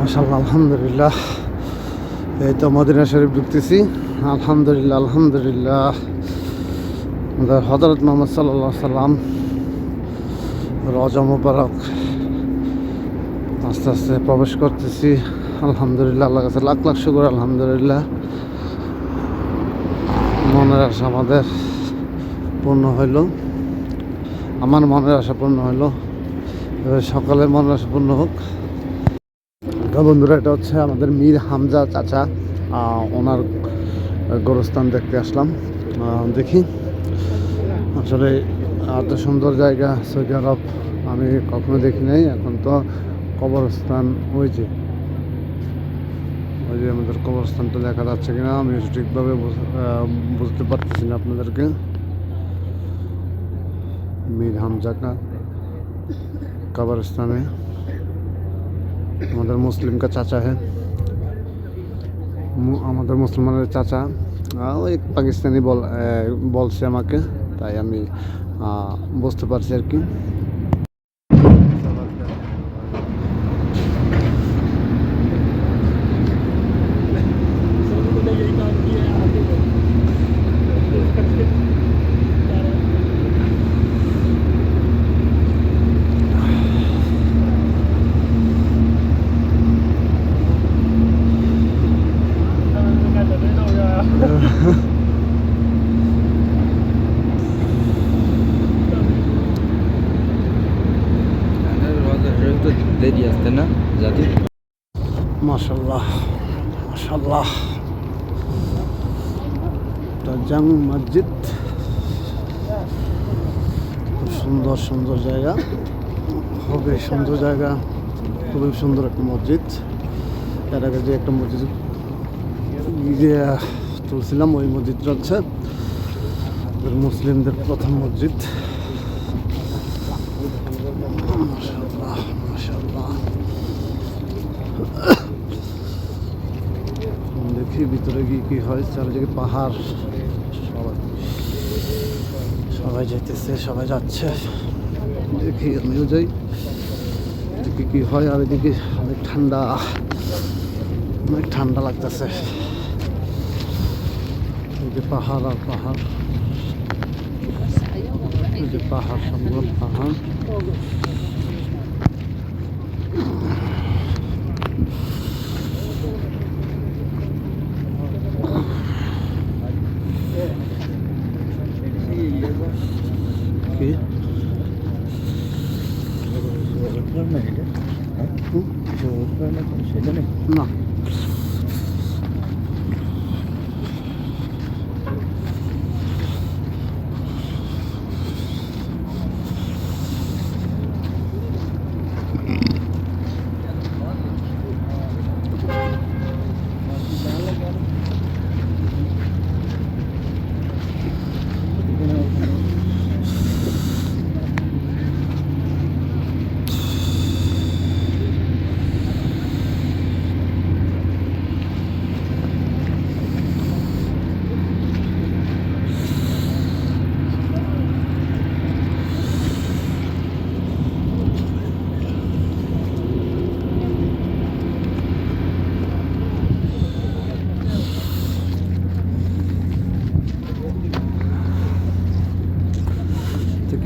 মাশাল্লাহ আলহামদুলিল্লাহ। এই তো মদিনা শরীফ ঢুকতেছি। আলহামদুলিল্লাহ আলহামদুলিল্লাহ। হজরত মোহাম্মদ সাল্লাহ সাল্লাম রজা মুবারক আস্তে আস্তে প্রবেশ করতেছি। আলহামদুলিল্লাহ আল্লাহ কাছে লাখ লাখ শুকুর, আলহামদুলিল্লাহ। মনের আশা আমাদের পূর্ণ হইল। আমার মনের আশা পূর্ণ হইল। সকালে মনের আশা পূর্ণ হোক। তো বন্ধুরা এটা হচ্ছে আমাদের মীর হামজা চাচা। ওনার গোরস্থান দেখতে আসলাম। দেখি। আসলে এত সুন্দর জায়গা সৌদি আরব আমি কখনো দেখি নাই। এখন তো কবরস্থান যে ওই যে আমাদের কবরস্থানটা দেখা যাচ্ছে কিনা আমি ঠিকভাবে বুঝ- আহ, বুঝতে পারতেছি না আপনাদেরকে। মীর হামজা কা कब्रस्तान है আমাদের মুসলিম কা চাচা হ্যাঁ মু- আমাদের মুসলমানের চাচা আহ, ওই পাকিস্তানি বল আহ, বলছে আমাকে তাই আমি আহ, বুঝতে পারছি আর কি মাশাল্লাহ মসজিদ। খুব সুন্দর সুন্দর জায়গা। খুবই সুন্দর জায়গা, খুবই সুন্দর একটা মসজিদ। এর আগে যে একটা মসজিদ তুলছিলাম, ওই মসজিদটা হচ্ছে মুসলিমদের প্রথম মসজিদ মাশাল্লাহ মাশাল্লাহ দেখি ভিতরে গিয়ে কি হয়? চারিদিকে পাহাড়। সবাই সবাই যেতেছে সবাই যাচ্ছে। দেখি, আমিও যাই। দেখি কি হয়? আর এদিকে অনেক ঠান্ডা। অনেক ঠান্ডা লাগতেছে। যে পাহাড় আর পাহাড়। যে পাহাড় সবগুলো পাহাড়। কি সেটা নেই না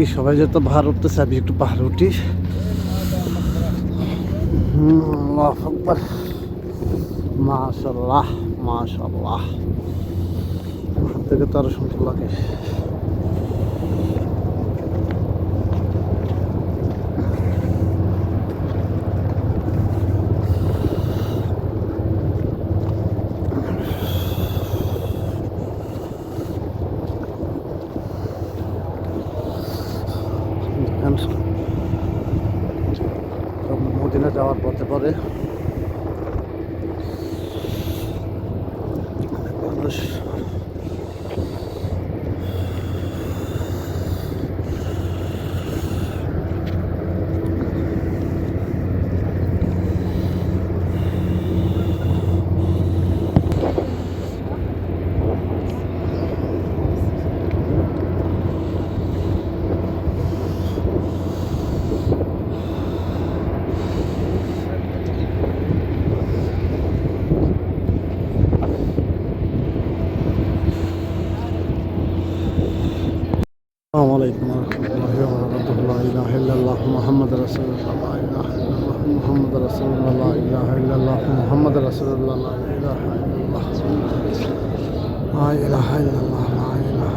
কি সবাই যত পাহাড় উঠতেছে, আমি একটু পাহাড় উঠি। মাশাল্লাহ মাশাল্লাহ থেকে তো আরও সুন্দর লাগে। হবে السلام عليكم ورحمة الله وبركاته لا إله إلا الله محمد رسول الله لا إله إلا الله محمد رسول الله لا إله إلا الله محمد رسول الله لا إله إلا الله لا إله إلا الله لا إله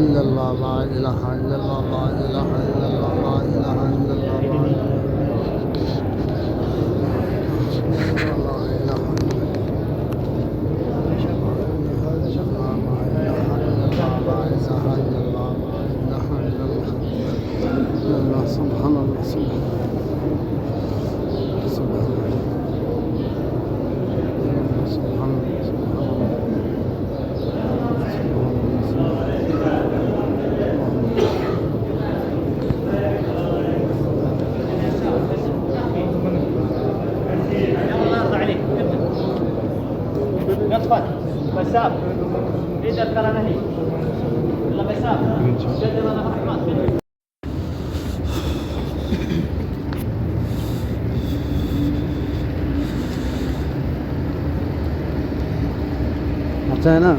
إلا الله لا إله إلا الله لا إله إلا الله لا إله إلا الله لا إله إلا الله قطفت بسام اذا ترى نهي ولا بسام جد الله الرحمن যায় না?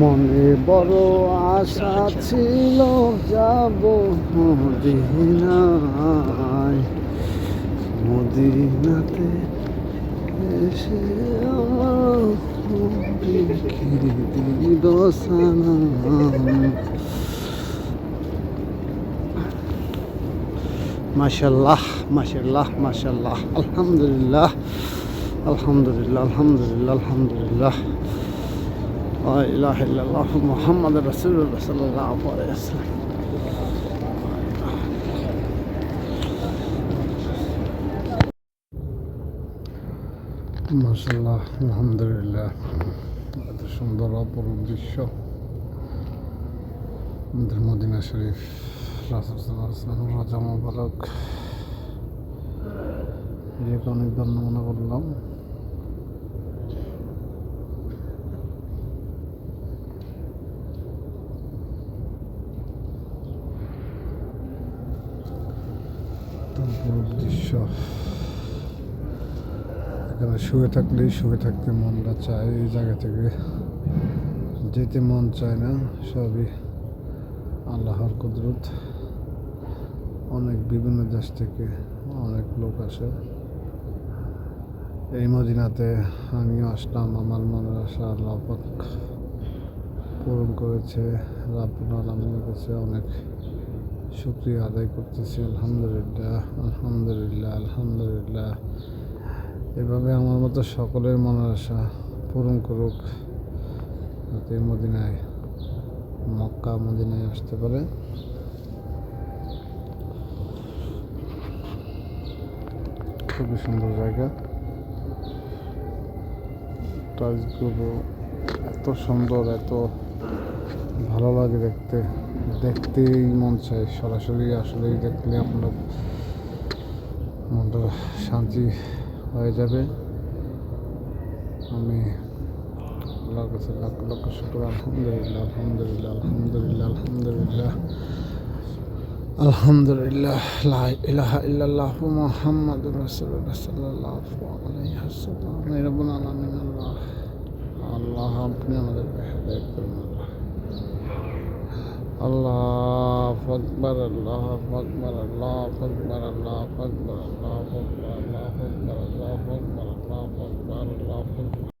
মনে বড় আশা ছিল যাব মদিনায়। মদিনাতে এসে আমার ما شاء الله ما شاء الله ما شاء الله الحمد لله الحمد لله الحمد لله الحمد لله لا إله إلا الله محمد رسول الله صلى الله عليه وسلم. মাসাল্লাহ আলহামদুলিল্লাহ এত সুন্দর অপরূপ দৃশ্য আমাদের মদিনা শরীফ রাসুলসাল্লাহাম রাজা মোবারক নিজেকে অনেক ধন্যমনে করলাম দৃশ্য এখানে শুয়ে থাকলেই শুয়ে থাকতে মনটা চায় এই জায়গা থেকে। যেতে মন চায় না, সবই আল্লাহর কুদরত। অনেক বিভিন্ন দেশ থেকে অনেক লোক আসে। এই মদিনাতে আমিও আসলাম, আমার মনের আশা আল্লাহ পূরণ করেছে, রাব্বুল আলমীর কাছে অনেক শুক্রিয়া আদায় করতেছি, আলহামদুলিল্লাহ আলহামদুলিল্লাহ আলহামদুলিল্লাহ। এভাবে আমার মতো সকলের মনের আশা পূরণ করুক, যাতে মদিনায়, মক্কা মদিনায় আসতে পারে। খুবই সুন্দর জায়গা। টাইলসগুলো এত সুন্দর, এত ভালো লাগে দেখতে। দেখতেই মন চায়, সরাসরি আসলেই দেখলে আপনার মনটা শান্তি হয়ে যাবে। আমি আল্লাহর কাছে লাখ লক্ষ শুক্র, আলহামদুলিল্লাহ আলহামদুলিল্লাহ আলহামদুলিল্লাহ আলহামদুলিল্লাহ আলহামদুলিল্লাহ ইলাহা ইল্লাল্লাহ মুহাম্মাদুর রাসূলুল্লাহ আল্লাহ আল্লাহ, আপনি আমাদের আল্লাহ আল্লাহ আকবার আল্লাহ আকবার আল্লাহ আকবার আল্লাহ আকবার আল্লাহ আকবার আল্লাহ আকবার আল্লাহ আকবার আল্লাহ আকবার আল্লাহ আকবার